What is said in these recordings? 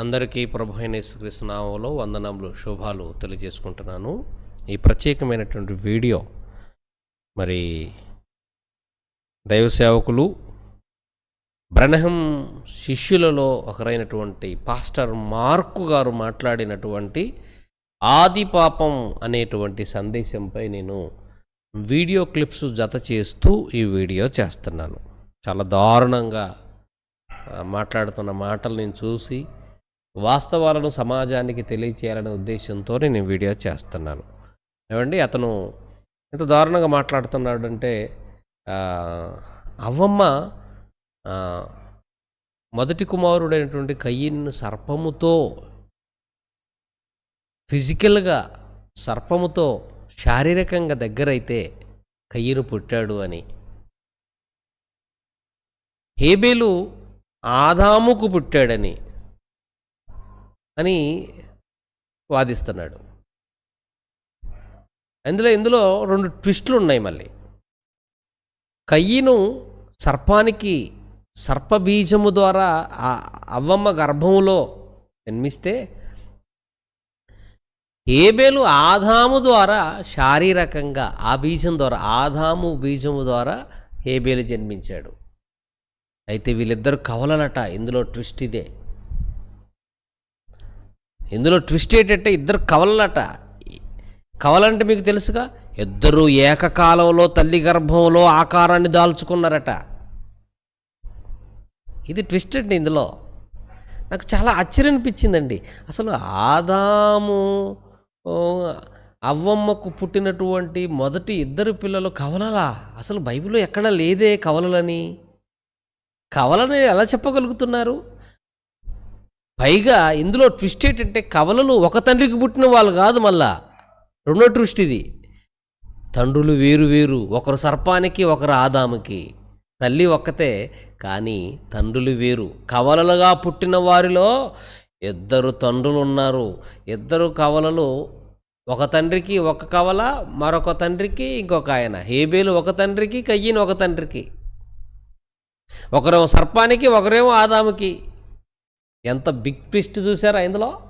అందరికీ ప్రభు అయిన యేసుక్రీస్తు వందనములు శుభాలు తెలియజేసుకుంటున్నాను. ఈ ప్రత్యేకమైనటువంటి వీడియో మరి దైవ సేవకులు బ్రనహం శిష్యులలో ఒకరైనటువంటి పాస్టర్ మార్కు గారు మాట్లాడినటువంటి ఆది పాపం అనేటువంటి సందేశంపై నేను వీడియో క్లిప్స్ జత చేస్తూ ఈ వీడియో చేస్తున్నాను. చాలా దారుణంగా మాట్లాడుతున్న మాటలు నేను చూసి వాస్తవాలను సమాజానికి తెలియచేయాలనే ఉద్దేశంతో నేను వీడియో చేస్తున్నాను. ఏమండి? అతను ఎంత దారుణంగా మాట్లాడుతున్నాడు అంటే అవ్వమ్మ మొదటి కుమారుడైనటువంటి కయ్యిన్ను సర్పముతో ఫిజికల్గా సర్పముతో శారీరకంగా దగ్గరైతే కయ్యను పుట్టాడు అని. హేబేలు ఆదాముకు పుట్టాడని. అని వాదిస్తున్నాడు. అందులో ఇందులో రెండు ట్విస్టులు ఉన్నాయి మళ్ళీ. కయ్యను సర్పానికి సర్పబీజము ద్వారా ఆ అవ్వమ్మ గర్భములో జన్మిస్తే ఏబేలు ఆదాము ద్వారా శారీరకంగా ఆ బీజం ద్వారా ఆదాము బీజము ద్వారా హేబేలు జన్మించాడు. అయితే వీళ్ళిద్దరు కవలలట. ఇందులో ట్విస్ట్ ఇదే. ఇందులో ట్విస్ట్ ఏంటంటే ఇద్దరు కవలలట కవలంటే మీకు తెలుసుగా? ఇద్దరు ఏకకాలంలో తల్లి గర్భంలో ఆకారాన్ని దాల్చుకున్నారట. ఇది ట్విస్ట్ అండి ఇందులో. నాకు చాలా ఆశ్చర్యం అనిపించిందండి. అసలు ఆదాము అవ్వమ్మకు పుట్టినటువంటి మొదటి ఇద్దరు పిల్లలు కవలలా? అసలు బైబిల్లో ఎక్కడా లేదే కవలలని. కవలని ఎలా చెప్పగలుగుతున్నారు? పైగా ఇందులో ట్విస్ట్ ఏంటంటే కవలలు ఒక తండ్రికి పుట్టిన వాళ్ళు కాదు మళ్ళా. రెండో ట్విస్ట్ ఇది. తండ్రులు వేరు వేరు ఒకరు సర్పానికి ఒకరు ఆదాముకి. తల్లి ఒక్కతే కానీ తండ్రులు వేరు. కవలలుగా పుట్టిన వారిలో ఇద్దరు తండ్రులు ఉన్నారు. ఇద్దరు కవలలు ఒక తండ్రికి ఒక కవల మరొక తండ్రికి ఇంకొక ఆయన. హేబేలు ఒక తండ్రికి కయ్యను ఒక తండ్రికి. ఒకరేమో సర్పానికి ఒకరేమో ఆదాముకి. ఎంత బిగ్ ట్విస్ట్ చూసారా ఇందులో?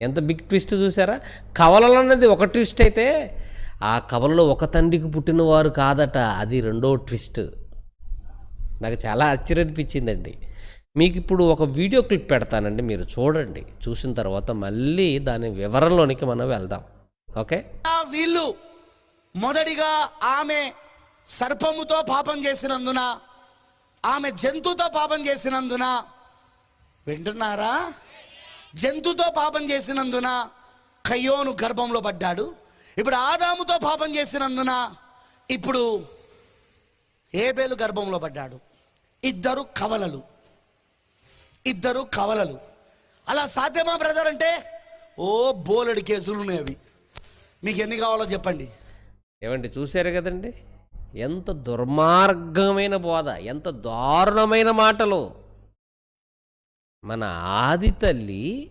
ఎంత బిగ్ ట్విస్ట్ చూసారా కవలలు అన్నది ఒక ట్విస్ట్ అయితే ఆ కవలలో ఒక తండ్రికి పుట్టినవారు కాదట అది రెండో ట్విస్ట్. నాకు చాలా ఆశ్చర్యం అనిపించిందండి మీకు ఇప్పుడు ఒక వీడియో క్లిప్ పెడతానండి మీరు చూడండి. చూసిన తర్వాత మళ్ళీ దాని వివరంలోనికి మనం వెళ్దాం. ఓకే? ఆ వీళ్ళు మొదటిగా ఆమె సర్పముతో పాపం చేసినందున ఆమె జంతువుతో పాపం చేసినందున వింటున్నారా? జంతుతో పాపం చేసినందున కయ్యోను గర్భంలో పడ్డాడు. ఇప్పుడు ఆదాముతో పాపం చేసినందున ఇప్పుడు ఏబేలు గర్భంలో పడ్డాడు. ఇద్దరు కవలలు. ఇద్దరు కవలలు. అలా సాధ్యమా బ్రదర్ అంటే ఓ బోలెడు కేసులు ఉన్నాయి అవి. మీకు ఎన్ని కావాలో చెప్పండి. ఏమండి చూశారు కదండి? ఎంత దుర్మార్గమైన బోధ ఎంత దారుణమైన మాటలు. మన ఆది తల్లి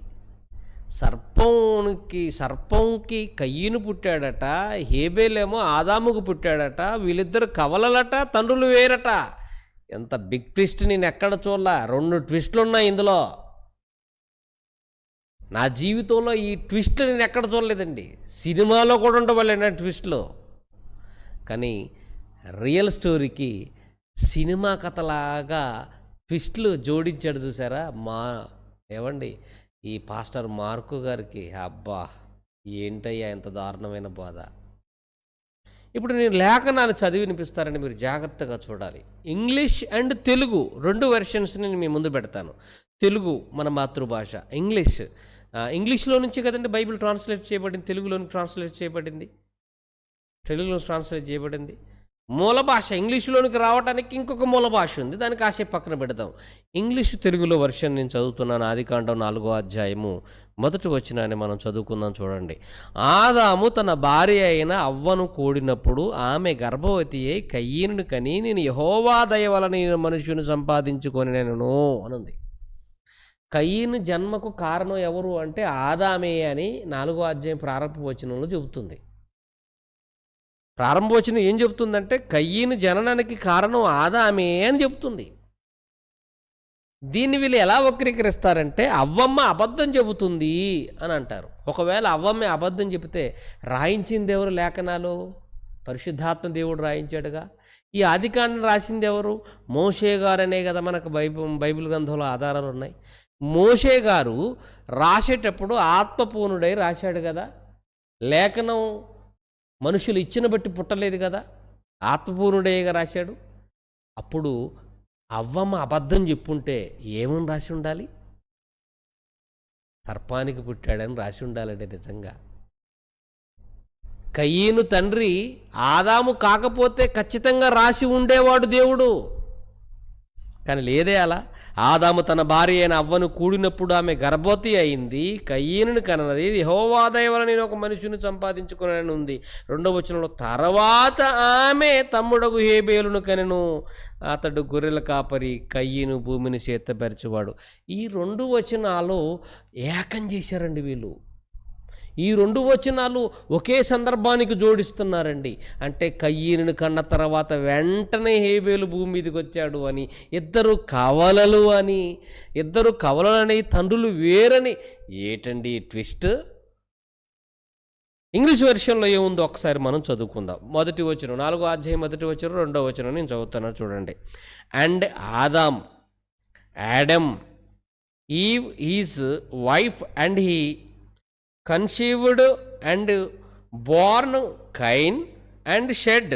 సర్పంకి సర్పంకి కయ్యను పుట్టాడట హేబేలేమో ఆదాముకు పుట్టాడట వీళ్ళిద్దరు కవలలట తండ్రులు వేరట. ఎంత బిగ్ ట్విస్ట్ నేను ఎక్కడ చూడలా? రెండు ట్విస్ట్లు ఉన్నాయి ఇందులో. నా జీవితంలో ఈ ట్విస్ట్లు నేను ఎక్కడ చూడలేదండి. సినిమాలో కూడా ఉండవలేనా ట్విస్ట్లు. కానీ రియల్ స్టోరీకి సినిమా కథలాగా ట్విస్ట్లు జోడించాడు చూసారా? మా ఏమండి ఈ పాస్టర్ మార్కు గారికి అబ్బా ఏంటయ్యా ఎంత దారుణమైన బాధ? ఇప్పుడు నేను లేఖనాలు చదివి వినిపిస్తారని మీరు జాగ్రత్తగా చూడాలి. ఇంగ్లీష్ అండ్ తెలుగు రెండు వెర్షన్స్ నేను మీ ముందు పెడతాను. తెలుగు మన మాతృభాష ఇంగ్లీష్. ఇంగ్లీష్లో నుంచి కదండి బైబిల్ ట్రాన్స్లేట్ చేయబడింది తెలుగులోని ట్రాన్స్లేట్ చేయబడింది? తెలుగులో ట్రాన్స్లేట్ చేయబడింది. మూల భాష ఇంగ్లీషులోనికి రావడానికి ఇంకొక మూల భాష ఉంది. దాన్ని కాసేపు పక్కన పెడదాం. ఇంగ్లీష్ తెలుగులో వర్షన్ నేను చదువుతున్నాను. ఆదికాండం నాలుగో అధ్యాయము మొదటి వచ్చినాన్ని మనం చదువుకుందాం చూడండి. ఆదాము తన భార్య అయిన అవ్వను కూడినప్పుడు ఆమె గర్భవతి అయి కయ్యను కని నేను యహోవా దయ వలన మనుషుని సంపాదించుకొని నేను అనుంది. కయ్యను జన్మకు కారణం ఎవరు అంటే ఆదామే అని నాలుగో అధ్యాయం ప్రారంభ వచనంలో చెబుతుంది. ప్రారంభవచనం ఏం చెబుతుందంటే కయ్యను జననానికి కారణం ఆదామే అని చెబుతుంది. దీన్ని వీళ్ళు ఎలా వక్రీకరిస్తారంటే అవ్వమ్మ అబద్ధం చెబుతుంది అని అంటారు. ఒకవేళ అవ్వమ్మ అబద్ధం చెబితే రాయించింది ఎవరు లేఖనాలు పరిశుద్ధాత్మ దేవుడు రాయించాడుగా. ఈ ఆదికాండం రాసింది ఎవరు? మోషే గారు అనే కదా మనకు బైబి బైబిల్ గ్రంథంలో ఆధారాలు ఉన్నాయి. మోషే గారు రాసేటప్పుడు ఆత్మపూర్ణుడై రాశాడు కదా. లేఖనం మనుషులు ఇచ్చిన బట్టి పుట్టలేదు కదా. ఆత్మపూర్ణుడేగా రాశాడు. అప్పుడు అవ్వమ్మ అబద్ధం చెప్పుంటే ఏమని రాసి ఉండాలి? సర్పానికి పుట్టాడని రాసి ఉండాలంటే నిజంగా. కయ్యను తండ్రి ఆదాము కాకపోతే ఖచ్చితంగా రాసి ఉండేవాడు దేవుడు. కానీ లేదే అలా. ఆదాము తన భార్య అయిన అవ్వను కూడినప్పుడు ఆమె గర్భవతి అయింది. కయ్యను కనది హోవాదయ వల్ల నేను ఒక మనుషుని సంపాదించుకున్నానని ఉంది. రెండవ వచనంలో తర్వాత ఆమె తమ్ముడు హేబేలును కనెను. అతడు గొర్రెల కాపరి కయ్యను భూమిని చేతపరిచేవాడు. ఈ రెండు వచనాలు ఏకం చేశారండి వీళ్ళు. ఈ రెండు వచనాలు ఒకే సందర్భానికి జోడిస్తున్నారండి. అంటే కయ్యను కన్న తర్వాత వెంటనే హేబేలు భూమి మీదకి వచ్చాడు అని ఇద్దరు కవలలు అని ఇద్దరు కవలలని తండ్రులు వేరని. ఏటండి ట్విస్ట్? ఇంగ్లీష్ వెర్షన్లో ఏముందో ఒకసారి మనం చదువుకుందాం. మొదటి వచనం నాలుగో అధ్యాయం మొదటి వచనం రెండో వచనం నేను చదువుతున్నాను చూడండి. And Adam Adam Eve his wife and he conceived and born Cain and said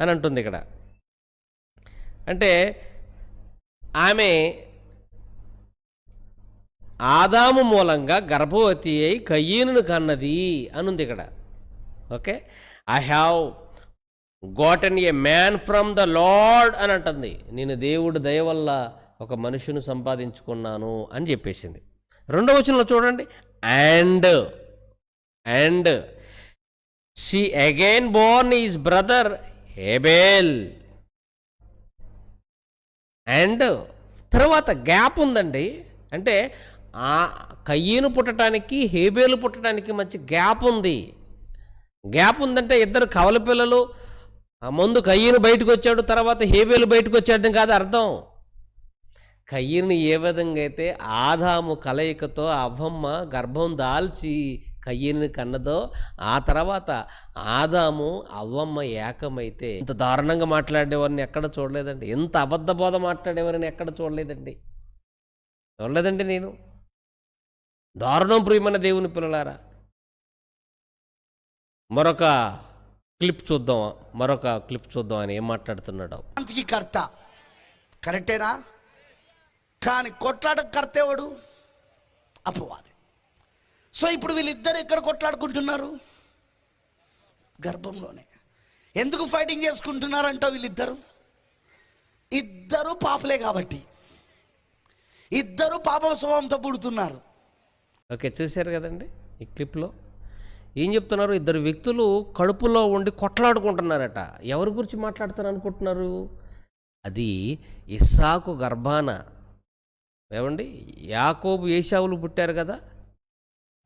అని అంటుంది ఇక్కడ. అంటే ఆమె ఆదాము మూలంగా గర్భవతి అయి కయ్యను కన్నది అనుంది ఇక్కడ. Okay? I have gotten a man from the Lord అని అంటుంది. నేను దేవుడు దయ వల్ల ఒక మనుషుని సంపాదించుకున్నాను అని చెప్పేసింది. రెండవ వచనంలో చూడండి. And and she again born his brother Abel and తర్వాత గ్యాప్ ఉందండి. అంటే ఆ కయ్యను పుట్టడానికి హేబేలు పుట్టడానికి మంచి గ్యాప్ ఉంది. గ్యాప్ ఉందంటే ఇద్దరు కవల పిల్లలు ముందు కయ్యను బయటకు వచ్చాడు తర్వాత హేబేలు బయటకు వచ్చాడని కాదు అర్థం. కయ్యిని ఏ విధంగా అయితే ఆదాము కలయికతో అవ్వమ్మ గర్భం దాల్చి కయ్యిని కన్నదో ఆ తర్వాత ఆదాము అవ్వమ్మ ఏకమైతే ఇంత దారుణంగా మాట్లాడేవారిని ఎక్కడ చూడలేదండి. ఇంత అబద్ధ బోధ మాట్లాడేవారిని ఎక్కడ చూడలేదండి. చూడలేదండి నేను. దారుణం ప్రియమైన దేవుని పిల్లలారా. మరొక క్లిప్ చూద్దాం మరొక క్లిప్ చూద్దాం అని ఏం మాట్లాడుతున్నాడు? కర్త కరెక్టేనా? కానీ కొట్లాట కర్తేవాడు అపవాది. సో ఇప్పుడు వీళ్ళిద్దరు ఎక్కడ కొట్లాడుకుంటున్నారు? గర్భంలోనే. ఎందుకు ఫైటింగ్ చేసుకుంటున్నారంట వీళ్ళిద్దరు? ఇద్దరు పాపలే కాబట్టి. ఇద్దరు పాప స్వభావంతో పుడుతున్నారు. ఓకే చూశారు కదండి ఈ క్లిప్లో? ఏం చెప్తున్నారు? ఇద్దరు వ్యక్తులు కడుపులో ఉండి కొట్లాడుకుంటున్నారట. ఎవరి గురించి మాట్లాడతారు అనుకుంటున్నారు అది ఇస్సాకు గర్భాన ఏమండి? యాకోబు ఏషావులు పుట్టారు కదా?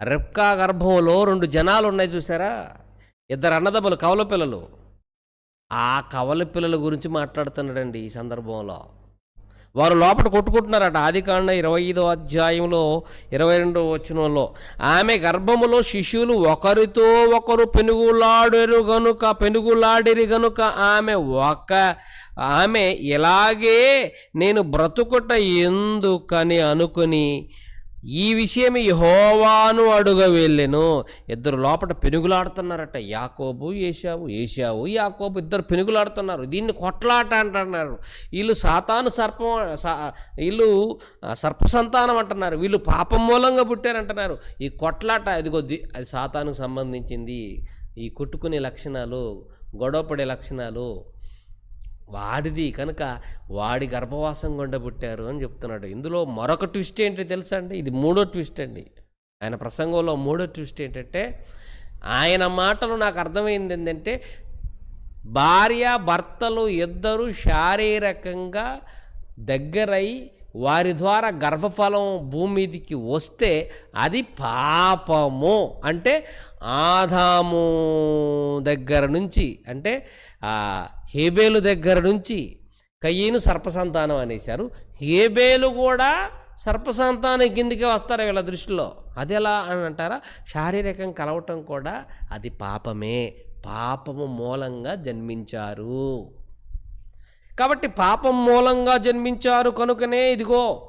రెప్కా గర్భంలో రెండు జనాలు ఉన్నాయి చూసారా? ఇద్దరు అన్నదమ్ములు కవల పిల్లలు. ఆ కవల పిల్లల గురించి మాట్లాడుతున్నాడండి ఈ సందర్భంలో. వారు లోపల కొట్టుకుంటున్నారట. ఆదికాండ ఇరవై ఐదో అధ్యాయంలో ఇరవై రెండో వచనంలో ఆమె గర్భములో శిశువులు ఒకరితో ఒకరు పెనుగులాడరు గనుక పెనుగులాడిరి గనుక ఆమె ఒక ఆమె ఇలాగే నేను బ్రతుకుట ఎందుకని అనుకుని ఈ విషయం యహోవాను అడుగ వెళ్ళెను ఇద్దరు లోపల పెనుగులాడుతున్నారట. యాకోబు ఏషావు ఏషావు యాకోబు ఇద్దరు పెనుగులాడుతున్నారు. దీన్ని కొట్లాట అంటున్నారు. వీళ్ళు సాతాను సర్పం వీళ్ళు సర్పసంతానం సర్ప సంతానం అంటున్నారు. వీళ్ళు పాపం మూలంగా పుట్టారంటున్నారు. ఈ కొట్లాట ఇదిగో అది సాతానుకు సంబంధించింది. ఈ కొట్టుకునే లక్షణాలు గొడవపడే లక్షణాలు వాడిది కనుక వాడి గర్భవాసం గుండా పుట్టారు అని చెప్తున్నాడు. ఇందులో మరొక ట్విస్ట్ ఏంటి తెలుసా అండి? ఇది మూడో ట్విస్ట్ అండి. ఆయన ప్రసంగంలో మూడో ట్విస్ట్ ఏంటంటే ఆయన మాటలు నాకు అర్థమైంది ఏంటంటే భార్య భర్తలు ఇద్దరు శారీరకంగా దగ్గరై వారి ద్వారా గర్భఫలం భూమి వస్తే అది పాపము. అంటే ఆదాము దగ్గర నుంచి అంటే హేబేలు దగ్గర నుంచి కయ్యను సర్పసంతానం అనేశారు. హేబేలు కూడా సర్పసంతానం కిందికి వస్తారు వీళ్ళ దృష్టిలో. అది ఎలా అని అంటారా? శారీరకం కలవటం కూడా అది పాపమే. పాపము మూలంగా జన్మించారు. కాబట్టి పాపం మూలంగా జన్మించారు కనుకనే ఇదిగో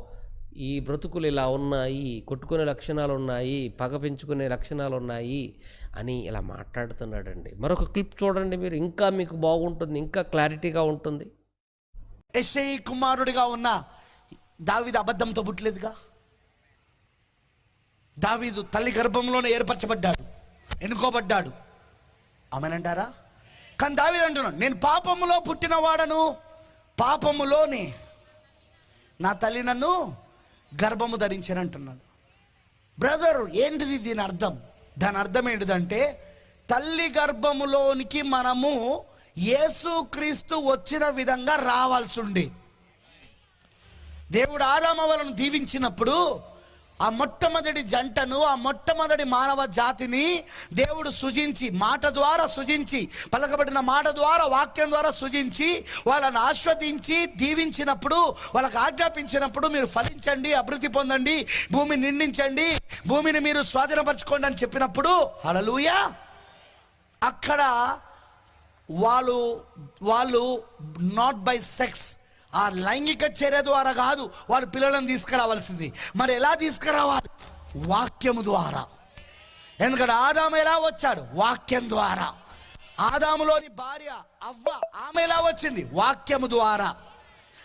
ఈ బ్రతుకులు ఇలా ఉన్నాయి కొట్టుకునే లక్షణాలు ఉన్నాయి పగ పెంచుకునే లక్షణాలు ఉన్నాయి అని ఇలా మాట్లాడుతున్నాడండి. మరొక క్లిప్ చూడండి మీరు. ఇంకా మీకు బాగుంటుంది. ఇంకా క్లారిటీగా ఉంటుంది. ఎస్ఐ కుమారుడిగా ఉన్న దావీదు అబద్ధంతో పుట్టలేదుగా? దావీదు తల్లి గర్భంలోనే ఏర్పరచబడ్డాడు. ఎన్నుకోబడ్డాడు? ఆమెనంటారా? కానీ దావీదు అంటున్నాడు నేను పాపములో పుట్టినవాడను పాపములోనే నా తల్లి నన్ను గర్భము ధరించానంటున్నాడు బ్రదర్ ఏంటిది దీని అర్థం? దాని అర్థం ఏంటిదంటే తల్లి గర్భములోనికి మనము యేసుక్రీస్తు వచ్చిన విధంగా రావాల్సి ఉండే. దేవుడు ఆదామవలను దీవించినప్పుడు ఆ మొట్టమొదటి జంటను ఆ మొట్టమొదటి మానవ జాతిని దేవుడు సృజించి మాట ద్వారా సృజించి పలకబడిన మాట ద్వారా వాక్యం ద్వారా సృజించి వాళ్ళని ఆస్వాదించి దీవించినప్పుడు వాళ్ళకి ఆజ్ఞాపించినప్పుడు మీరు ఫలించండి అభివృద్ధి పొందండి భూమి నిండించండి భూమిని మీరు స్వాధీనపరచుకోండి అని చెప్పినప్పుడు హలలుయా అక్కడ వాళ్ళు వాళ్ళు నాట్ బై సెక్స్ ఆ లైంగిక చర్య ద్వారా కాదు వారు పిల్లలను తీసుకురావాల్సింది. మరి ఎలా తీసుకురావాలి? వాక్యము ద్వారా. ఎందుకంటే ఆదాము ఎలా వచ్చాడు? వాక్యం ద్వారా. ఆదాములోని భార్య అవ్వ ఆమె ఎలా వచ్చింది? వాక్యము ద్వారా.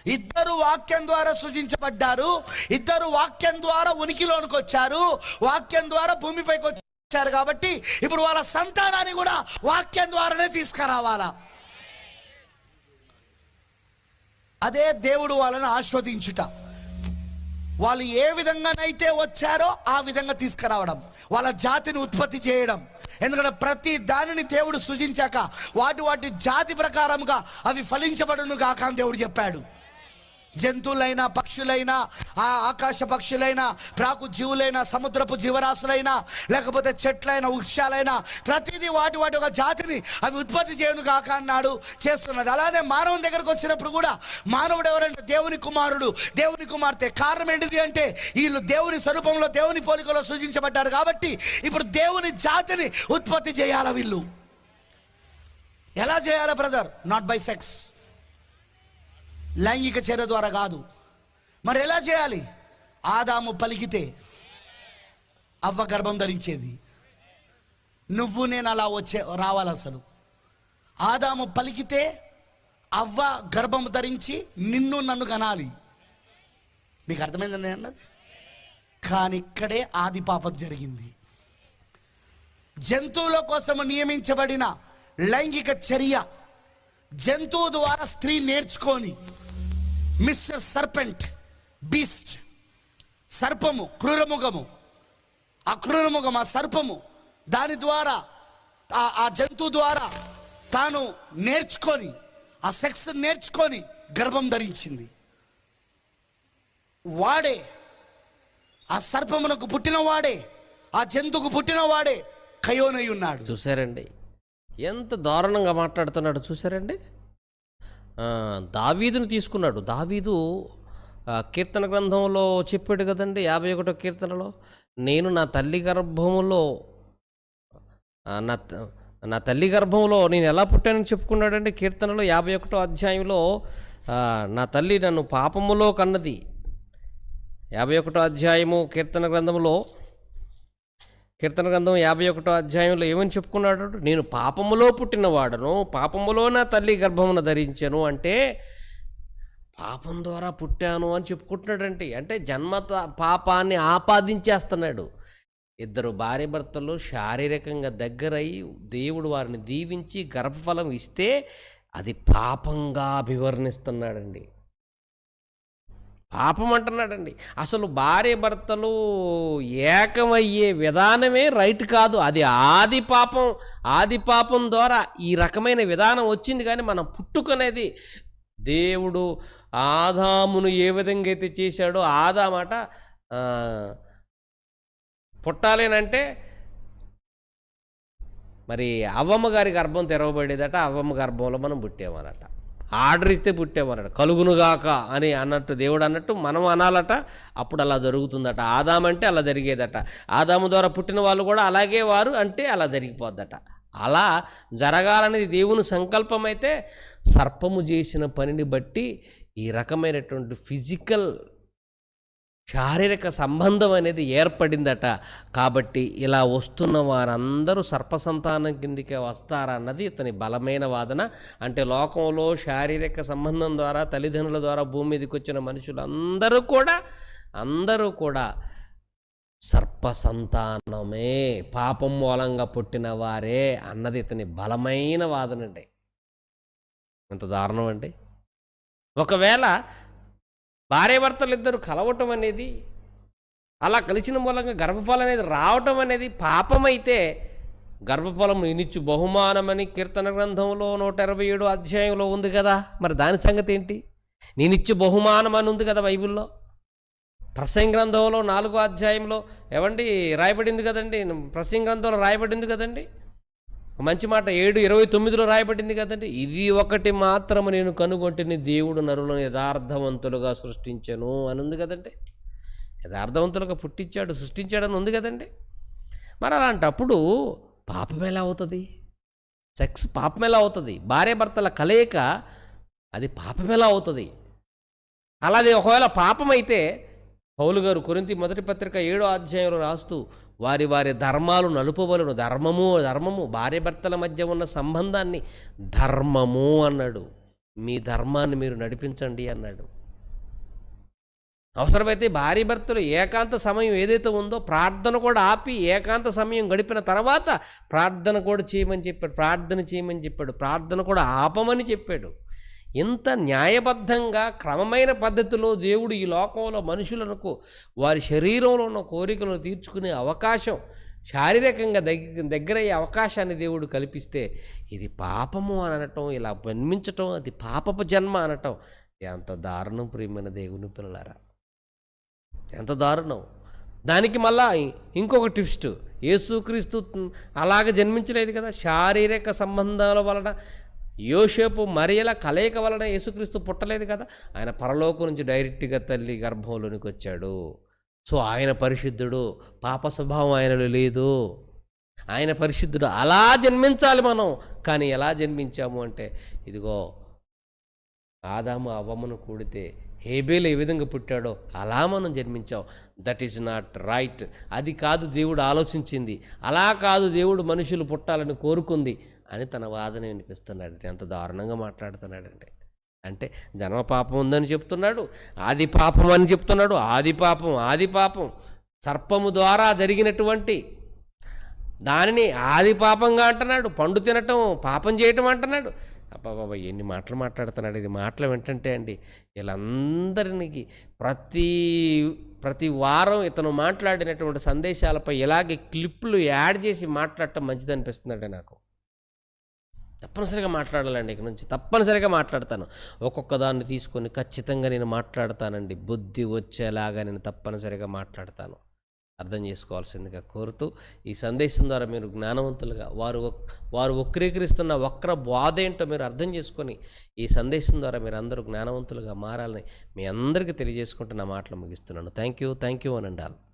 ఇద్దరు వాక్యం ద్వారా సృజించబడ్డారు. ఇద్దరు వాక్యం ద్వారా ఉనికిలోనికి వచ్చారు. వాక్యం ద్వారా భూమిపైకి వచ్చారు కాబట్టి ఇప్పుడు వాళ్ళ సంతానాన్ని కూడా వాక్యం ద్వారానే తీసుకురావాలా? అదే దేవుడు వాళ్ళని ఆస్వాదించుట వాళ్ళు ఏ విధంగానైతే వచ్చారో ఆ విధంగా తీసుకురావడం వాళ్ళ జాతిని ఉత్పత్తి చేయడం. ఎందుకంటే ప్రతి దానిని దేవుడు సృజించాక వాటి వాటి జాతి ప్రకారముగా అవి ఫలించబడును కాక అని దేవుడు చెప్పాడు. జంతువులైనా పక్షులైనా ఆ ఆకాశ పక్షులైనా ప్రాకు జీవులైనా సముద్రపు జీవరాశులైనా లేకపోతే చెట్లైనా వృక్షాలైనా ప్రతిదీ వాటి వాటి ఒక జాతిని అవి ఉత్పత్తి చేయను కాక అన్నాడు చేస్తున్నది. అలానే మానవుని దగ్గరకు వచ్చినప్పుడు కూడా మానవుడు ఎవరంటే దేవుని కుమారుడు దేవుని కుమార్తె. కారణం ఏంటిది అంటే వీళ్ళు దేవుని స్వరూపంలో దేవుని పోలికలో సూచించబడ్డారు కాబట్టి ఇప్పుడు దేవుని జాతిని ఉత్పత్తి చేయాల వీళ్ళు? ఎలా చేయాలా బ్రదర్? నాట్ బై సెక్స్ లైంగిక చర్య ద్వారా కాదు. మరి ఎలా చేయాలి? ఆదాము పలికితే అవ్వ గర్భం ధరించేది. నువ్వు నేను అలా వచ్చే రావాలి అసలు. ఆదాము పలికితే అవ్వ గర్భం ధరించి నిన్ను నన్ను కనాలి. మీకు అర్థమైందని అన్నది? కానీ ఇక్కడే ఆది పాపం జరిగింది. జంతువుల కోసం నియమించబడిన లైంగిక చర్య జంతువు ద్వారా స్త్రీ నేర్చుకొని మిస్టర్ సర్పెంట్ బీస్ట్ సర్పము క్రూరముఖము ఆ క్రూరముఖం ఆ సర్పము దాని ద్వారా ఆ- జంతువు ద్వారా తాను నేర్చుకొని ఆ సెక్స్ నేర్చుకొని గర్భం ధరించింది. వాడే ఆ సర్పమునకు పుట్టిన వాడే ఆ జంతువుకు పుట్టిన వాడే కయోనై ఉన్నాడు. చూసారండి ఎంత దారుణంగా మాట్లాడుతున్నాడు చూసారండి దావీదును తీసుకున్నాడు. దావీదు కీర్తన గ్రంథంలో చెప్పాడు కదండి యాభై ఒకటో కీర్తనలో నేను నా తల్లి గర్భములో నా నా తల్లి గర్భంలో నేను ఎలా పుట్టానని చెప్పుకున్నాడండి కీర్తనలో యాభై ఒకటో అధ్యాయంలో నా తల్లి నన్ను పాపములో కన్నది. యాభై ఒకటో అధ్యాయము కీర్తన గ్రంథంలో కీర్తన గ్రంథం యాభై ఒకటో అధ్యాయంలో ఏమని చెప్పుకున్నాడు? నేను పాపములో పుట్టినవాడను పాపములో నా తల్లి గర్భమున ధరించాను అంటే పాపం ద్వారా పుట్టాను అని చెప్పుకుంటున్నాడంటే అంటే జన్మత పాపాన్ని ఆపాదించేస్తున్నాడు. ఇద్దరు భార్య భర్తలు శారీరకంగా దగ్గరై దేవుడు వారిని దీవించి గర్భఫలం ఇస్తే అది పాపంగా అభివర్ణిస్తున్నాడండి. పాపం అంటున్నాడండి అసలు భార్య భర్తలు ఏకమయ్యే విధానమే రైట్ కాదు. అది ఆది పాపం ఆది పాపం ద్వారా ఈ రకమైన విధానం వచ్చింది కానీ మనం పుట్టుకునేది దేవుడు ఆదామును ఏ విధంగా అయితే చేశాడో ఆదామాట పుట్టాలేనంటే మరి అవ్వమ్మ గారి గర్భం తెరవబడేదట అవ్వమ్మ గర్భంలో మనం పుట్టామన్నట ఆర్డర్ ఇస్తే పుట్టామన్నాడు కలుగునుగాక అని అన్నట్టు దేవుడు అన్నట్టు మనం అనాలట అప్పుడు అలా జరుగుతుందట. ఆదామంటే అలా జరిగేదట. ఆదాము ద్వారా పుట్టిన వాళ్ళు కూడా అలాగే వారు అంటే అలా జరిగిపోద్దట. అలా జరగాలనేది దేవుని సంకల్పం అయితే సర్పము చేసిన పనిని బట్టి ఈ రకమైనటువంటి ఫిజికల్ శారీరక సంబంధం అనేది ఏర్పడిందట. కాబట్టి ఇలా వస్తున్న వారందరూ సర్పసంతానం కిందికే వస్తారన్నది ఇతని బలమైన వాదన. అంటే లోకంలో శారీరక సంబంధం ద్వారా తల్లిదండ్రుల ద్వారా భూమి మీదకి వచ్చిన మనుషులందరూ కూడా అందరూ కూడా సర్పసంతానమే పాపం మూలంగా పుట్టిన వారే అన్నది ఇతని బలమైన వాదన అండి. ఎంత దారుణం అండి. ఒకవేళ భార్యాభర్తలు ఇద్దరు కలవటం అనేది అలా కలిసిన మూలంగా గర్భఫలం అనేది రావటం అనేది పాపమైతే గర్భఫలం ఇనిచ్చు బహుమానమని కీర్తన గ్రంథంలో నూట ఇరవై ఏడు అధ్యాయంలో ఉంది కదా. మరి దాని సంగతి ఏంటి? నేనిచ్చు బహుమానం అని ఉంది కదా బైబిల్లో. ప్రసంగ గ్రంథంలో నాలుగో అధ్యాయంలో ఏమండి రాయబడింది కదండి ప్రసంగ గ్రంథంలో రాయబడింది కదండి? మంచి మాట ఏడు ఇరవై తొమ్మిదిలో రాయబడింది కదండి. ఇది ఒకటి మాత్రము నేను కనుగొంటిని దేవుడు నరులను యథార్థవంతులుగా సృష్టించను అని ఉంది కదండి. యథార్థవంతులుగా పుట్టించాడు సృష్టించాడని ఉంది కదండి. మరి అలాంటప్పుడు పాపం ఎలా అవుతుంది? సెక్స్ పాపం ఎలా అవుతుంది? భార్యాభర్తల కలయిక అది పాపం ఎలా అవుతుంది? అలాది ఒకవేళ పాపం అయితే పౌలు గారు కొరింతి మొదటి పత్రిక ఏడో అధ్యాయంలో రాస్తూ వారి వారి ధర్మాలు నలుపవలను ధర్మము ధర్మము భార్యభర్తల మధ్య ఉన్న సంబంధాన్ని ధర్మము అన్నాడు. మీ ధర్మాన్ని మీరు నడిపించండి అన్నాడు. అవసరమైతే భార్య భర్తలు ఏకాంత సమయం ఏదైతే ఉందో ప్రార్థన కూడా ఆపి ఏకాంత సమయం గడిపిన తర్వాత ప్రార్థన కూడా చేయమని చెప్పాడు ప్రార్థన చేయమని చెప్పాడు ప్రార్థన కూడా ఆపమని చెప్పాడు. ఇంత న్యాయబద్ధంగా క్రమమైన పద్ధతిలో దేవుడు ఈ లోకంలో మనుషులకు వారి శరీరంలో ఉన్న కోరికలను తీర్చుకునే అవకాశం శారీరకంగా దగ్గర దగ్గరయ్యే అవకాశాన్ని దేవుడు కల్పిస్తే ఇది పాపము అని అనటం ఇలా జన్మించటం అది పాపపు జన్మ అనటం ఎంత దారుణం ప్రియమైన దేవుని పిల్లలారా. ఎంత దారుణం. దానికి మళ్ళా ఇంకొక ట్విస్ట్. యేసుక్రీస్తు అలాగ జన్మించలేదు కదా శారీరక సంబంధాల వలన యోసేపు మరియల కలయిక వలన యేసుక్రీస్తు పుట్టలేదు కదా? ఆయన పరలోకం నుంచి డైరెక్ట్గా తల్లి గర్భంలోనికి వచ్చాడు. సో ఆయన పరిశుద్ధుడు. పాప స్వభావం ఆయనలో లేదు. ఆయన పరిశుద్ధుడు అలా జన్మించాలి మనం. కానీ ఎలా జన్మించాము అంటే ఇదిగో ఆదాము అవ్వమును కూడితే హేబేలు ఏ విధంగా పుట్టాడో అలా మనం జన్మించాం. దట్ ఈస్ నాట్ రైట్ అది కాదు దేవుడు ఆలోచించింది. అలా కాదు దేవుడు మనుషులు పుట్టాలని కోరుకుంది. అని తన వాదన వినిపిస్తున్నాడు ఎంత దారుణంగా మాట్లాడుతున్నాడంటే. అంటే జన్మ పాపం ఉందని చెప్తున్నాడు ఆది పాపం అని చెప్తున్నాడు ఆది పాపం ఆది పాపం. సర్పము ద్వారా జరిగినటువంటి దానిని ఆది పాపంగా అంటున్నాడు పండు తినటం పాపం చేయటం అంటున్నాడు. అబ్బాబాబా ఎన్ని మాటలు మాట్లాడుతున్నాడు ఇది మాటలు వింటంటే అండి వీళ్ళందరికి ప్రతి ప్రతి వారం ఇతను మాట్లాడినటువంటి సందేశాలపై ఇలాగే క్లిప్లు యాడ్ చేసి మాట్లాడటం మంచిది నాకు. తప్పనిసరిగా మాట్లాడాలండి ఇక నుంచి. తప్పనిసరిగా మాట్లాడతాను. ఒక్కొక్క దాన్ని తీసుకొని ఖచ్చితంగా నేను మాట్లాడతానండి. బుద్ధి వచ్చేలాగా నేను తప్పనిసరిగా మాట్లాడతాను. అర్థం చేసుకోవాల్సిందిగా కోరుతూ ఈ సందేశం ద్వారా మీరు జ్ఞానవంతులుగా వారు వారు వక్రీకరిస్తున్న వక్ర బాధ ఏంటో మీరు అర్థం చేసుకొని ఈ సందేశం ద్వారా మీరు అందరూ జ్ఞానవంతులుగా మారాలని మీ అందరికీ తెలియజేసుకుంటూ నా మాటలు ముగిస్తున్నాను. థ్యాంక్ యూ థ్యాంక్ యూ అని అండాలి